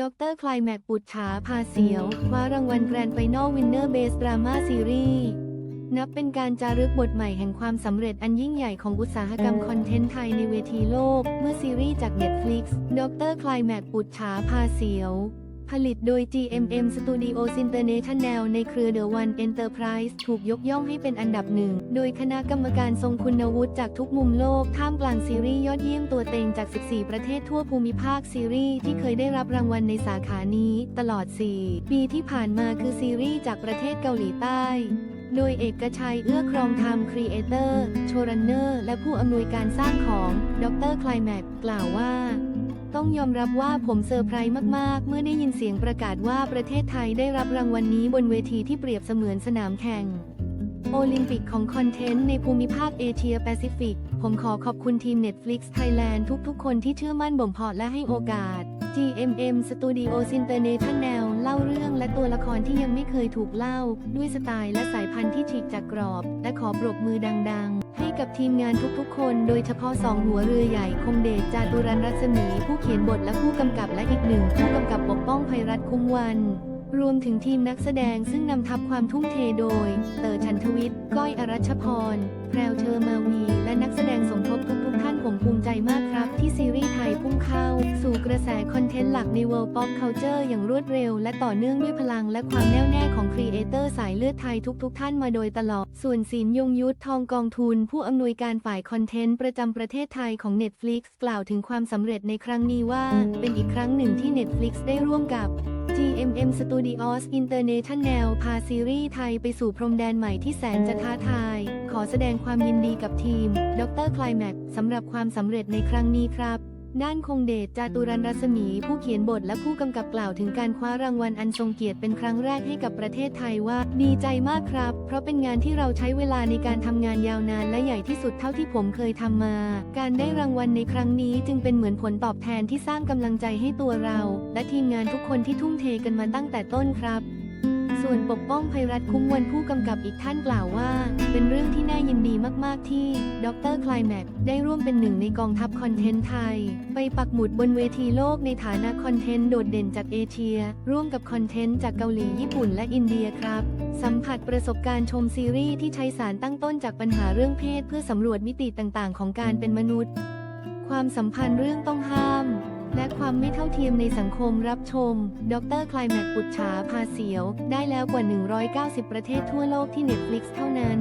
ดรคลายแม็กปุตขาพาเสียวคว้ารางวัลแกรนด์ไฟนอลวินเนอร์เบสดราม่าซีรีส์นับเป็นการจารึกบทใหม่แห่งความสำเร็จอันยิ่งใหญ่ของอุตสาหกรรมคอนเทนต์ไทยในเวทีโลก เมื่อซีรีส์จาก Netflix ดรคลายแม็กปุตขาพาเสียว ผลิตโดย GMM Studios International ในเครือ The One Enterprise ถูกยกย่องให้เป็นอันดับหนึ่ง โดยคณะกรรมการทรงคุณวุฒิจากทุกมุมโลก ท่ามกลางซีรีส์ยอดเยี่ยมตัวเต็งจาก 14 ประเทศทั่วภูมิภาคซีรีส์ที่เคยได้รับรางวัลในสาขานี้ ตลอด 4 ปีที่ผ่านมาคือซีรีส์จากประเทศเกาหลีใต้โดยเอกชัยเอื้อครองธรรมครีเอเตอร์ โชรันเนอร์ และผู้อำนวยการสร้างของ ดรคลายแม็กกล่าวว่า ต้องยอมรับว่าผมเซอร์ไพรส์มากๆ เมื่อได้ยินเสียงประกาศว่าประเทศไทยได้รับรางวัลนนี้บนเวทีที่เปรียบเสมือนสนามแข่ง โอลิมปิกของคอนเทนต์ในภูมิภาคเอเชียแปซิฟิก ผมขอขอบคุณทีม Netflix Thailand ทุกๆ คนที่เชื่อมั่นบ่มเพาะและให้โอกาส GMM Studios International เล่าเรื่องและตัวละครที่ยังไม่เคยถูกเล่า ด้วยสไตล์และสายพันธุ์ที่ฉีกจากกรอบ และขอปรบมือดังๆ ให้กับทีมงานทุกๆ คน โดยเฉพาะสองหัวเรือใหญ่คงเดชจาตุรันรัศมี ผู้เขียนบทและผู้กำกับและอีกหนึ่งผู้กำกับปกป้องภัยรัฐคุ้มวันรวมถึงทีมนักแสดงซึ่งนำทัพความทุ่มเทโดย เต๋อชันทวิทย์ ก้อยอรัชพร แพรวเชอร์มาวี และนักแสดงสมทบทุกๆท่านผมภูมิใจมากครับ ที่ซีรีส์ไทยพุ่งเข้า กระแสคอนเทนต์หลักใน World Pop Culture อย่างรวดเร็ว และต่อเนื่องด้วยพลังและความแน่วแน่ของครีเอเตอร์สายเลือดไทยทุกๆ ท่านมาโดยตลอด ส่วนศิลยงยุทธทองกองทุน ผู้อำนวยการฝ่ายคอนเทนต์ประจำประเทศไทยของ Netflix กล่าวถึงความสำเร็จในครั้งนี้ว่า เป็นอีกครั้งหนึ่งที่ Netflix ได้ร่วมกับ GMM Studios International พาซีรีส์ไทยไปสู่พรมแดนใหม่ที่แสนจะท้าทาย ขอแสดงความยินดีกับทีม ดร คลายแม็กสำหรับความสำเร็จในครั้งนี้ครับ ด้านคงเดชจาตุรันรัศมีผู้เขียนบทและผู้กำกับกล่าวถึงการคว้ารางวัลอันทรงเกียรติเป็นครั้งแรกให้กับประเทศไทยว่า ดีใจมากครับ เพราะเป็นงานที่เราใช้เวลาในการทำงานยาวนานและใหญ่ที่สุดเท่าที่ผมเคยทำมา การได้รางวัลในครั้งนี้จึงเป็นเหมือนผลตอบแทนที่สร้างกำลังใจให้ตัวเรา และทีมงานทุกคนที่ทุ่มเทกันมาตั้งแต่ต้นครับ ส่วนปกป้องภัยรัฐคุ้มวันผู้กำกับอีกท่านกล่าวว่า เป็นเรื่องที่น่ายินดีมาก ๆ ที่ ดรคลายแม็กได้ร่วมเป็นหนึ่งในกองทัพคอนเทนต์ไทย ไปปักหมุดบนเวทีโลกในฐานะคอนเทนต์โดดเด่นจากเอเชีย ร่วมกับคอนเทนต์จากเกาหลีญี่ปุ่นและอินเดียครับ สัมผัสประสบการณ์ชมซีรีส์ที่ใช้สารตั้งต้นจากปัญหาเรื่องเพศเพื่อสำรวจมิติต่าง ๆ ของการเป็นมนุษย์ ความสัมพันธ์เรื่องต้องห้าม และความไม่เท่าเทียมในสังคมรับชม ดรคลายแม็กปุจฉาพาเสียว ได้แล้วกว่า 190 ประเทศทั่วโลกที่ Netflix เท่านั้น